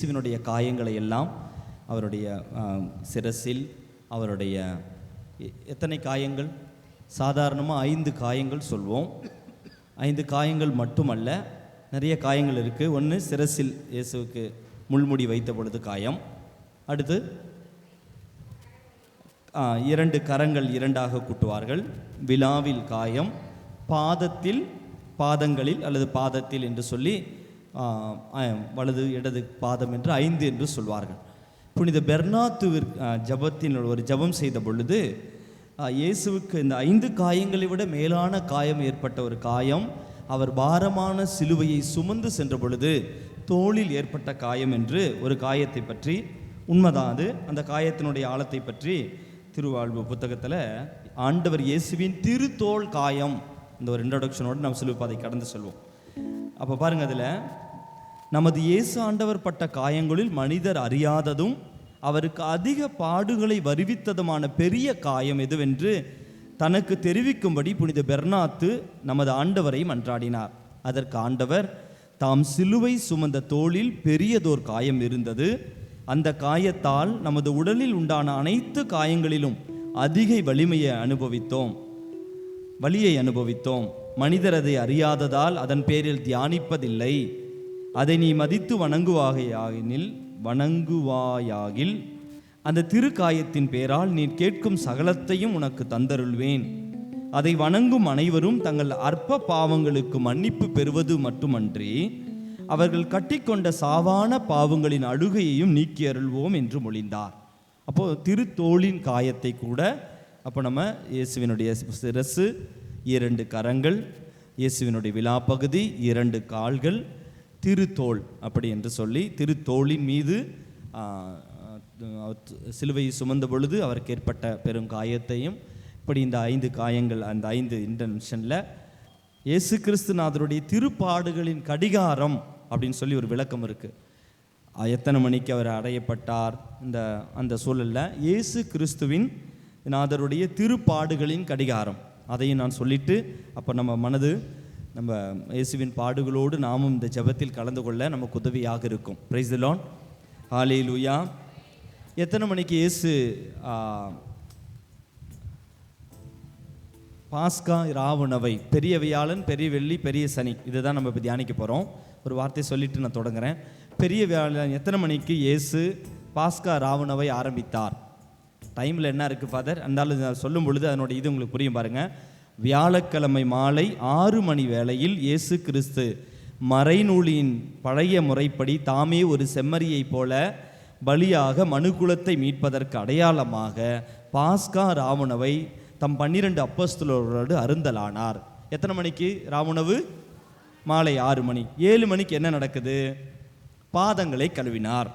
இயேசுவினுடைய காயங்களை எல்லாம் அவருடைய சிரசில் அவருடைய எத்தனை காயங்கள்? சாதாரணமாக ஐந்து காயங்கள் சொல்வோம். ஐந்து காயங்கள் மட்டுமல்ல நிறைய காயங்கள் இருக்குது ஒன்று சிரசில் இயேசுவுக்கு முள்முடி வைத்த பொழுது காயம். அடுத்து இரண்டு கரங்கள் இரண்டாக கூட்டுவார்கள். விழாவில் காயம். பாதத்தில் பாதங்களில் அல்லது பாதத்தில் என்று சொல்லி வலது இடது பாதம் என்று ஐந்து என்று சொல்வார்கள். புனித பெர்னாத்துவிற் ஜபத்தின் ஒரு ஜெபம் செய்த பொழுது இயேசுவுக்கு இந்த ஐந்து காயங்களை விட மேலான காயம் ஏற்பட்ட ஒரு காயம் அவர் பாரமான சிலுவையை சுமந்து சென்ற பொழுது தோளில் ஏற்பட்ட காயம் என்று ஒரு காயத்தை பற்றி உண்மைதான் அது. அந்த காயத்தினுடைய ஆழத்தை பற்றி திருவாழ்வு புத்தகத்தில் ஆண்டவர் இயேசுவின் திருத்தோல் காயம் இந்த ஒரு இன்ட்ரடக்ஷனோடு நம்ம சிலுவை பாதை கடந்து செல்வோம். அப்போ பாருங்கள் அதில் நமது இயேசு ஆண்டவர் பட்ட காயங்களில் மனிதர் அறியாததும் அவருக்கு அதிக பாடுகளை வருவித்ததுமான பெரிய காயம் எதுவென்று தனக்கு தெரிவிக்கும்படி புனித பெர்னாத்து நமது ஆண்டவரை மன்றாடினார். அதற்கு ஆண்டவர் தாம் சிலுவை சுமந்த தோளில் பெரியதோர் காயம் இருந்தது. அந்த காயத்தால் நமது உடலில் உண்டான அனைத்து காயங்களிலும் அதிக வலிமையை அனுபவித்தோம். வலியை அனுபவித்தோம். மனிதர் அதை அறியாததால் அதன் பேரில் தியானிப்பதில்லை. அதை நீ மதித்து வணங்குவாகையாகினில் வணங்குவாயாகில் அந்த திருக்காயத்தின் பேரால் நீ கேட்கும் சகலத்தையும் உனக்கு தந்தருள்வேன். அதை வணங்கும் அனைவரும் தங்கள் அற்ப பாவங்களுக்கு மன்னிப்பு பெறுவது மட்டுமன்றி அவர்கள் கட்டிக்கொண்ட சாவான பாவங்களின் அழுகையையும் நீக்கி அருள்வோம் என்று மொழிந்தார். அப்போ திருத்தோளின் காயத்தை கூட அப்போ நம்ம இயேசுவினுடைய சிரசு இரண்டு கரங்கள் இயேசுவினுடைய விழாப்பகுதி இரண்டு கால்கள் திருத்தோல் அப்படி என்று சொல்லி திருத்தோளின் மீது சிலுவையை சுமந்த பொழுது அவருக்கு ஏற்பட்ட பெரும் காயத்தையும் இப்படி இந்த ஐந்து காயங்கள் அந்த ஐந்து இன்டென்ஷனில் இயேசு கிறிஸ்துநாதருடைய திருப்பாடுகளின் கடிகாரம் அப்படின்னு சொல்லி ஒரு விளக்கம் இருக்குது எத்தனை மணிக்கு அவர் அடையப்பட்டார்? இந்த அந்த சூழலில் இயேசு கிறிஸ்துவின் நாதருடைய திருப்பாடுகளின் கடிகாரம். அதையும் நான் சொல்லிட்டு அப்போ நம்ம மனது நம்ம இயேசுவின் பாடுகளோடு நாமும் இந்த ஜெபத்தில் கலந்து கொள்ள நமக்கு உதவியாக இருக்கும். பிரைஸ் லான் ஹாலே லூயா எத்தனை மணிக்கு இயேசு பாஸ்கா ராவுணவை பெரிய வியாழன் பெரிய வெள்ளி பெரிய சனி இதுதான் நம்ம இப்போ தியானிக்க போகிறோம் ஒரு வார்த்தையை சொல்லிட்டு நான் தொடங்குறேன். பெரிய வியாழன் எத்தனை மணிக்கு இயேசு பாஸ்கா ராவுணவை ஆரம்பித்தார்? டைமில் என்ன இருக்குது ஃபாதர் அந்தாலும் நான் சொல்லும் பொழுது அதனோட இது உங்களுக்கு புரியும் பாருங்கள் வியாழக்கிழமை மாலை ஆறு மணி வேளையில் இயேசு கிறிஸ்து மறைநூலின் பழைய முறைப்படி தாமே ஒரு செம்மறியைப் போல பலியாக மனுக்குலத்தை மீட்பதற்கு அடையாளமாக பாஸ்கா ராவணவை தம் பன்னிரண்டு அப்பஸ்தலரோடு அருந்தலானார். எத்தனை மணிக்கு? ராவணவு? மாலை ஆறு மணி. ஏழு மணிக்கு என்ன நடக்குது? பாதங்களை கழுவினார்.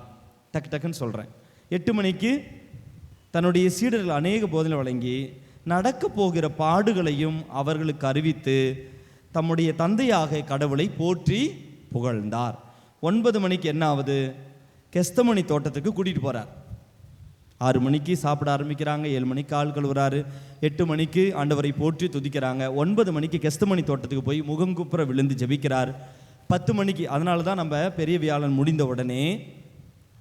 டக்கு டக்குன்னு சொல்கிறேன் எட்டு மணிக்கு தன்னுடைய சீடர்கள் அநேக போதனை வழங்கி நடக்க போகிற பாடுகளையும் அவர்களுக்கு அறிவித்து தம்முடைய தந்தையாக கடவுளை போற்றி புகழ்ந்தார். ஒன்பது மணிக்கு என்ன ஆகுது கெஸ்தமணி தோட்டத்துக்கு கூட்டிகிட்டு போகிறார் ஆறு மணிக்கு சாப்பிட ஆரம்பிக்கிறாங்க ஏழு மணிக்கு ஆள் கழுவுறாரு எட்டு மணிக்கு ஆண்டவரை போற்றி துதிக்கிறாங்க. ஒன்பது மணிக்கு கெஸ்தமணி தோட்டத்துக்கு போய் முகங்குப்புற விழுந்து ஜெபிக்கிறார். பத்து மணிக்கு அதனால தான் நம்ம பெரிய வியாழன் முடிந்த உடனே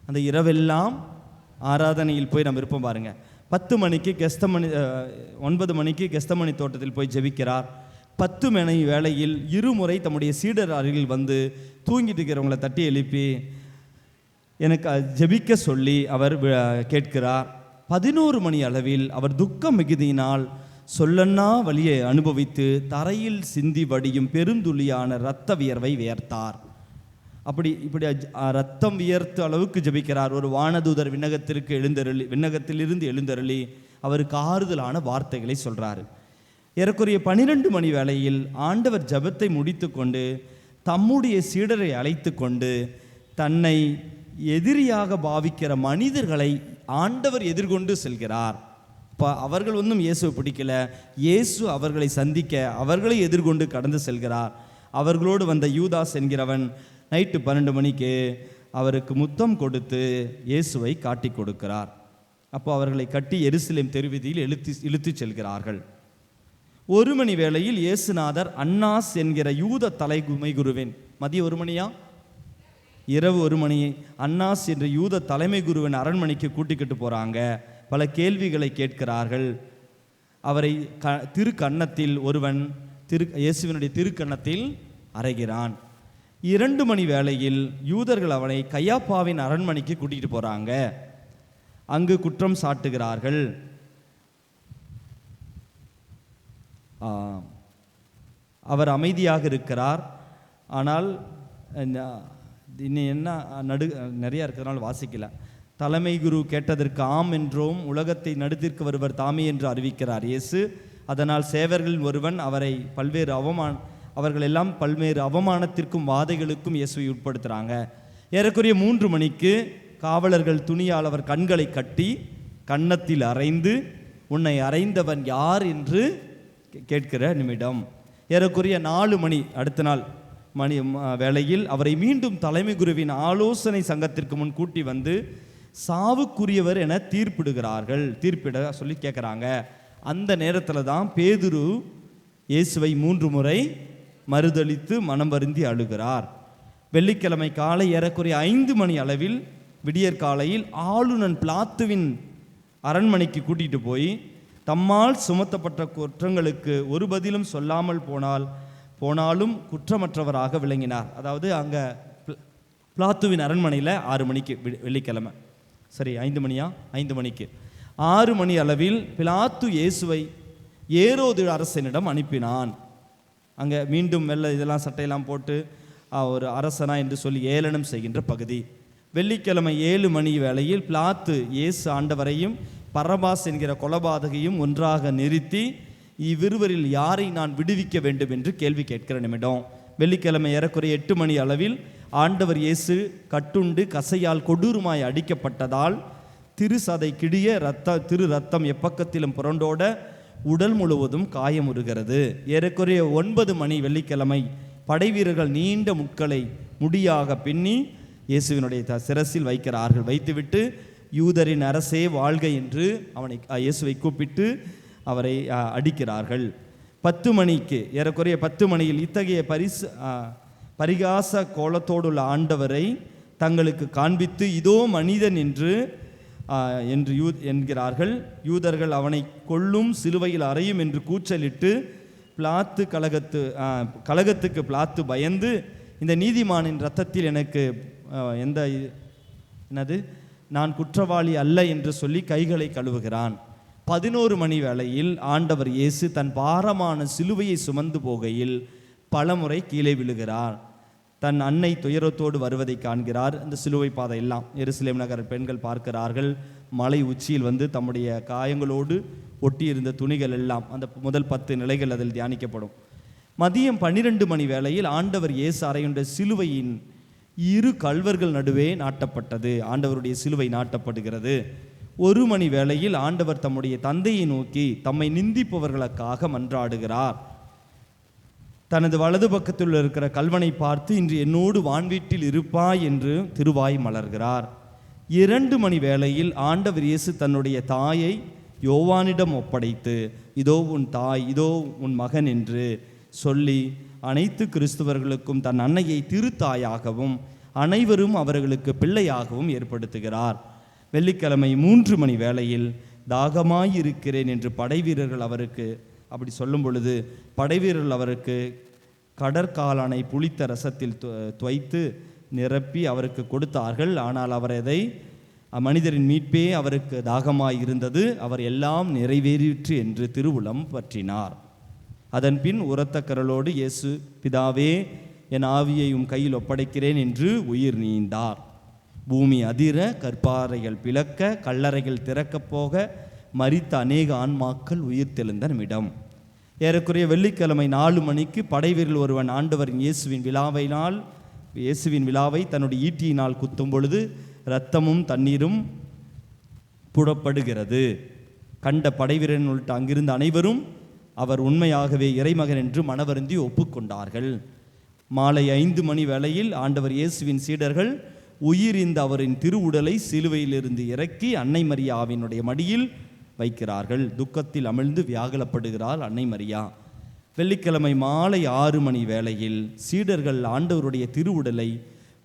அந்த இரவெல்லாம் ஆராதனையில் போய் நம்ம இருப்போம் பாருங்கள் பத்து மணிக்கு கெஸ்தமணி ஒன்பது மணிக்கு கெஸ்தமணி தோட்டத்தில் போய் ஜெபிக்கிறார். பத்து மணி வேளையில் இருமுறை தம்முடைய சீடர் அருகில் வந்து தூங்கிட்டு இருக்கிறவங்கள தட்டி எழுப்பி எனக்கு ஜெபிக்க சொல்லி அவர் கேட்கிறார். பதினோரு மணி அளவில் அவர் துக்க மிகுதியினால் சொல்லன்னா வழியை அனுபவித்து தரையில் சிந்தி வடியும் பெருந்துளியான இரத்த வியர்வை வியர்த்தார். அப்படி இப்படி ரத்தம் வியர்த்த அளவுக்கு ஜெபிக்கிறார். ஒரு வானதூதர் விண்ணகத்திற்கு எழுந்தருளி விண்ணகத்திலிருந்து எழுந்தருளி அவருக்கு ஆறுதலான வார்த்தைகளை சொல்கிறார் ஏறக்குறைய பனிரெண்டு மணி வேளையில் ஆண்டவர் ஜெபத்தை முடித்துக்கொண்டு தம்முடைய சீடரை அழைத்து கொண்டு தன்னை எதிரியாக பாவிக்கிற மனிதர்களை ஆண்டவர் எதிர்கொண்டு செல்கிறார். இப்போ அவர்கள் ஒன்றும் இயேசுவை பிடிக்கல. இயேசு அவர்களை சந்திக்க அவர்களை எதிர்கொண்டு கடந்து செல்கிறார். அவர்களோடு வந்த யூதாஸ் என்கிறவன் நைட்டு பன்னெண்டு மணிக்கு அவருக்கு முத்தம் கொடுத்து இயேசுவை காட்டி கொடுக்கிறார். அப்போ அவர்களை கட்டி எருசலேம் தெருவீதியில் இழுத்து இழுத்துச் செல்கிறார்கள். ஒரு மணி வேளையில் இயேசுநாதர் அன்னாஸ் என்கிற யூத தலைகுமை குருவின் மதிய ஒரு மணியா? இரவு ஒரு மணி. அன்னாஸ் என்ற யூத தலைமை குருவின் அரண்மனைக்கு கூட்டிக்கிட்டு போகிறாங்க பல கேள்விகளை கேட்கிறார்கள். அவரை க திருக்கன்னத்தில் ஒருவன் திரு இயேசுவினுடைய திருக்கன்னத்தில் அறைகிறான். இரண்டு மணி வேளையில் யூதர்கள் அவனை கையாப்பாவின் அரண்மனைக்கு கூட்டிகிட்டு போகிறாங்க அங்கு குற்றம் சாட்டுகிறார்கள். அவர் அமைதியாக இருக்கிறார். ஆனால் இன்னும் என்ன நடு நிறையா இருக்கிறதுனால வாசிக்கல. தலைமை குரு கேட்டதற்கு ஆம் என்றும் உலகத்தை நடுத்திற்கு வருவர் தாமே என்று அறிவிக்கிறார் இயேசு. அதனால் சேவர்களில் ஒருவன் அவரை பல்வேறு அவமான அவர்கள் எல்லாம் பல்வேறு அவமானத்திற்கும் வாதைகளுக்கும் இயேசுவை உட்படுத்துகிறாங்க ஏறக்குறைய மூன்று மணிக்கு காவலர்கள் துணியால் அவர் கண்களை கட்டி கன்னத்தில் அறைந்து உன்னை அறைந்தவன் யார் என்று கே- கேட்கிற நிமிடம். ஏறக்குறைய நாலு மணி அடுத்த நாள் மணி வேளையில் அவரை மீண்டும் தலைமை குருவின் ஆலோசனை சங்கத்திற்கு முன் கூட்டி வந்து சாவுக்குரியவர் என தீர்ப்பிடுகிறார்கள். தீர்ப்பிட சொல்லி கேட்குறாங்க. அந்த நேரத்தில் தான் பேதுரு இயேசுவை மூன்று முறை மறுதளித்து மனம் வருந்தி அழுகிறார். வெள்ளிக்கிழமை காலை ஏறக்குறைய ஐந்து மணி அளவில் விடியற் காலையில் ஆளுநன் பிளாத்துவின் அரண்மனைக்கு கூட்டிகிட்டு போய் தம்மால் சுமத்தப்பட்ட குற்றங்களுக்கு ஒரு பதிலும் சொல்லாமல் போனால் போனாலும் குற்றமற்றவராக விளங்கினார். அதாவது அங்கே பிளாத்துவின் அரண்மனையில் ஆறு மணிக்கு வெள்ளிக்கிழமை. சரி ஐந்து மணியா? ஐந்து மணிக்கு. ஆறு மணி அளவில் பிளாத்து இயேசுவை ஏரோது அரசனிடம் அனுப்பினான். அங்கே மீண்டும் வெள்ளை இதெல்லாம் சட்டையெல்லாம் போட்டு ஒரு அரசனா என்று சொல்லி ஏளனம் செய்கின்ற பகுதி. வெள்ளிக்கிழமை ஏழு மணி வேளையில் பிளாத்து இயேசு ஆண்டவரையும் பரபாஸ் என்கிற கொலபாதகையும் ஒன்றாக நிறுத்தி இவ்விருவரில் யாரை நான் விடுவிக்க வேண்டும் என்று கேள்வி கேட்கிற நிமிடம். வெள்ளிக்கிழமை ஏறக்குறைய எட்டு மணி அளவில் ஆண்டவர் இயேசு கட்டுண்டு கசையால் கொடூரமாய் அடிக்கப்பட்டதால் திரு சதை கிடிய ரத்த திரு ரத்தம் எப்பக்கத்திலும் புரண்டோட உடல் முழுவதும் காயமுறுகிறது. ஏறக்குறைய ஒன்பது மணி வெள்ளிக்கிழமை படைவீரர்கள் நீண்ட முட்களை முடியாக பின்னி இயேசுவினுடைய த- சிரசில் வைக்கிறார்கள் வைத்துவிட்டு யூதரின் அரசே வாழ்க என்று அவனை இயேசுவை கூப்பிட்டு அவரை அடிக்கிறார்கள். பத்து மணிக்கு ஏறக்குறைய பத்து மணியில் இத்தகைய பரிசு பரிகாச கோலத்தோடுள்ள ஆண்டவரை தங்களுக்கு காண்பித்து இதோ மனிதன் என்று என்று யூ என்கிறார்கள். யூதர்கள் அவனை கொல்லும் சிலுவையில் அறையும் என்று கூச்சலிட்டு பிளாத்து கழகத்து கழகத்துக்கு பிளாத்து பயந்து இந்த நீதிமானின் இரத்தத்தில் எனக்கு எந்த என்னது? நான் குற்றவாளி அல்ல என்று சொல்லி கைகளை கழுவுகிறான். பதினோரு மணி வேளையில் ஆண்டவர் இயேசு தன் பாரமான சிலுவையை சுமந்து போகையில் பலமுறை கீழே விழுகிறார். தன் அன்னை துயரத்தோடு வருவதை காண்கிறார். இந்த சிலுவை பாதை எல்லாம் எருசலேம் நகர் பெண்கள் பார்க்கிறார்கள். மலை உச்சியில் வந்து தம்முடைய காயங்களோடு ஒட்டியிருந்த துணிகள் எல்லாம் அந்த முதல் பத்து நிலைகள் அதில் தியானிக்கப்படும். மதியம் பன்னிரண்டு மணி வேளையில் ஆண்டவர் இயேசு அறையுண்ட சிலுவையின் இரு கல்வர்கள் நடுவே நாட்டப்பட்டது. ஆண்டவருடைய சிலுவை நாட்டப்படுகிறது. ஒரு மணி வேளையில் ஆண்டவர் தம்முடைய தந்தையை நோக்கி தம்மை நிந்திப்பவர்களுக்காக மன்றாடுகிறார். தனது வலது பக்கத்தில் இருக்கிற கல்வனை பார்த்து இன்று என்னோடு வான்வீட்டில் இருப்பாய் என்று திருவாய் மலர்கிறார். இரண்டு மணி வேளையில் ஆண்டவர் இயேசு தன்னுடைய தாயை யோவானிடம் ஒப்படைத்து இதோ உன் தாய் இதோ உன் மகன் என்று சொல்லி அனைத்து கிறிஸ்துவர்களுக்கும் தன் அன்னையை திருத்தாயாகவும் அனைவரும் அவர்களுக்கு பிள்ளையாகவும் ஏற்படுத்துகிறார். வெள்ளிக்கிழமை மூன்று மணி வேளையில் தாகமாயிருக்கிறேன் என்று படை வீரர்கள் அவருக்கு அப்படி சொல்லும் பொழுது படைவீரர்கள் அவருக்கு கடற்காலானை புளித்த ரசத்தில் து- துவைத்து நிரப்பி அவருக்கு கொடுத்தார்கள். ஆனால் அவர் அதை மனிதரின் மீட்பே அவருக்கு தாகமாய் இருந்தது. அவர் எல்லாம் நிறைவேறிற்று என்று திருவுளம் பற்றினார். அதன் பின் உரத்த கரலோடு இயேசு பிதாவே என் ஆவியை உம் கையில் ஒப்படைக்கிறேன் என்று உயிர் நீந்தார். பூமி அதிர கற்பாறைகள் பிளக்க கல்லறைகள் திறக்கப் போக மறித்த அநேக ஆன்மாக்கள் உயிர் தெழுந்த நிமிடம் ஏறக்குறைய வெள்ளிக்கிழமை நாலு மணிக்கு படைவீரில் ஒருவன் ஆண்டவரின் இயேசுவின் விழாவினால் இயேசுவின் விழாவை தன்னுடைய ஈட்டியினால் குத்தும் பொழுது இரத்தமும் தண்ணீரும் புறப்படுகிறது கண்ட படைவீரன் உள்ளிட்ட அங்கிருந்த அனைவரும் அவர் உண்மையாகவே இறைமகன் என்று மனவருந்தி ஒப்புக்கொண்டார்கள். மாலை ஐந்து மணி வேளையில் ஆண்டவர் இயேசுவின் சீடர்கள் உயிர் இந்த அவரின் திருவுடலை சிலுவையிலிருந்து இறக்கி அன்னை மரியாவினுடைய மடியில் வைக்கிறார்கள். துக்கத்தில் அமிழ்ந்து வியாகுலப்படுகிறாள் அன்னை மரியா. வெள்ளிக்கிழமை மாலை ஆறு மணி வேளையில் சீடர்கள் ஆண்டவருடைய திருவுடலை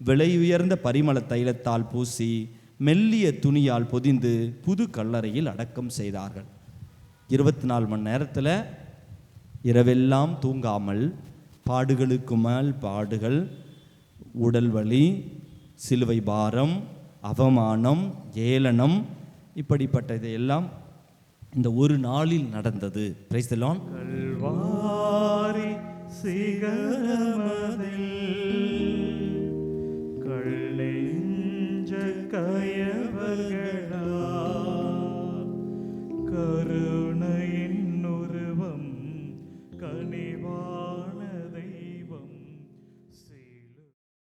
விலை உயர்ந்த பரிமள தைலத்தால் பூசி மெல்லிய துணியால் பொதிந்து புது கல்லறையில் அடக்கம் செய்தார்கள். இருபத்தி நாலு மணி நேரத்தில் இரவெல்லாம் தூங்காமல் பாடுகளுக்கு மேல் பாடுகள் உடல் வலி சிலுவை பாரம் அவமானம் ஏளனம் இப்படிப்பட்ட இதையெல்லாம் இந்த ஒரு நாளில் நடந்தது. பிரைஸ்தலான் கல்வாரி சிகரமதில்